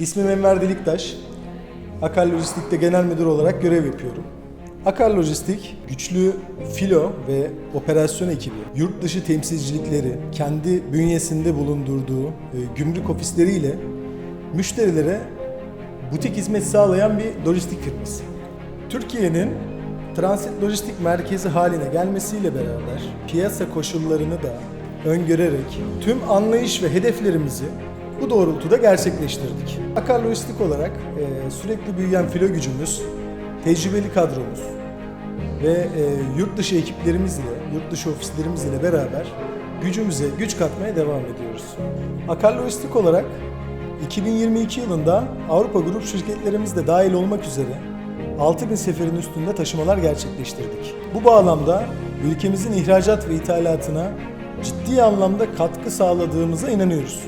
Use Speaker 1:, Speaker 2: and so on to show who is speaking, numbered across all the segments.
Speaker 1: İsmim Enver Deliktaş. Akal Lojistik'te genel müdür olarak görev yapıyorum. Akal Lojistik, güçlü filo ve operasyon ekibi, yurt dışı temsilcilikleri, kendi bünyesinde bulundurduğu e, gümrük ofisleriyle müşterilere butik hizmet sağlayan bir lojistik firması. Türkiye'nin transit lojistik merkezi haline gelmesiyle beraber piyasa koşullarını da öngörerek tüm anlayış ve hedeflerimizi bu doğrultuda gerçekleştirdik. Akar Lojistik olarak e, sürekli büyüyen filo gücümüz, tecrübeli kadromuz ve e, yurt dışı ekiplerimizle, yurt dışı ofislerimizle beraber gücümüze güç katmaya devam ediyoruz. Akar Lojistik olarak 2022 yılında Avrupa grup şirketlerimiz de dahil olmak üzere 6000 seferin üstünde taşımalar gerçekleştirdik. Bu bağlamda ülkemizin ihracat ve ithalatına ciddi anlamda katkı sağladığımıza inanıyoruz.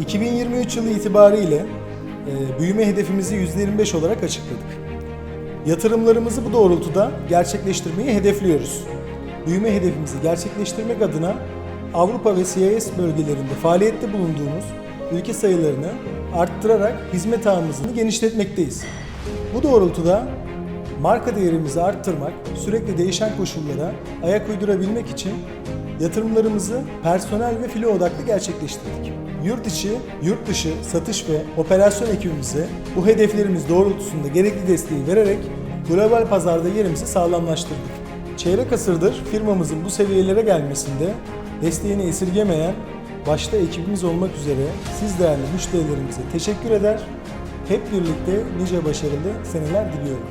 Speaker 1: 2023 yılı itibariyle e, büyüme hedefimizi %25 olarak açıkladık. Yatırımlarımızı bu doğrultuda gerçekleştirmeyi hedefliyoruz. Büyüme hedefimizi gerçekleştirmek adına Avrupa ve CIS bölgelerinde faaliyette bulunduğumuz ülke sayılarını arttırarak hizmet ağımızı genişletmekteyiz. Bu doğrultuda marka değerimizi arttırmak, sürekli değişen koşullara ayak uydurabilmek için yatırımlarımızı personel ve filo odaklı gerçekleştirdik. Yurt içi, yurt dışı satış ve operasyon ekibimize bu hedeflerimiz doğrultusunda gerekli desteği vererek global pazarda yerimizi sağlamlaştırdık. Çeyrek asırdır firmamızın bu seviyelere gelmesinde desteğini esirgemeyen başta ekibimiz olmak üzere siz değerli müşterilerimize teşekkür eder. Hep birlikte nice başarılı seneler diliyorum.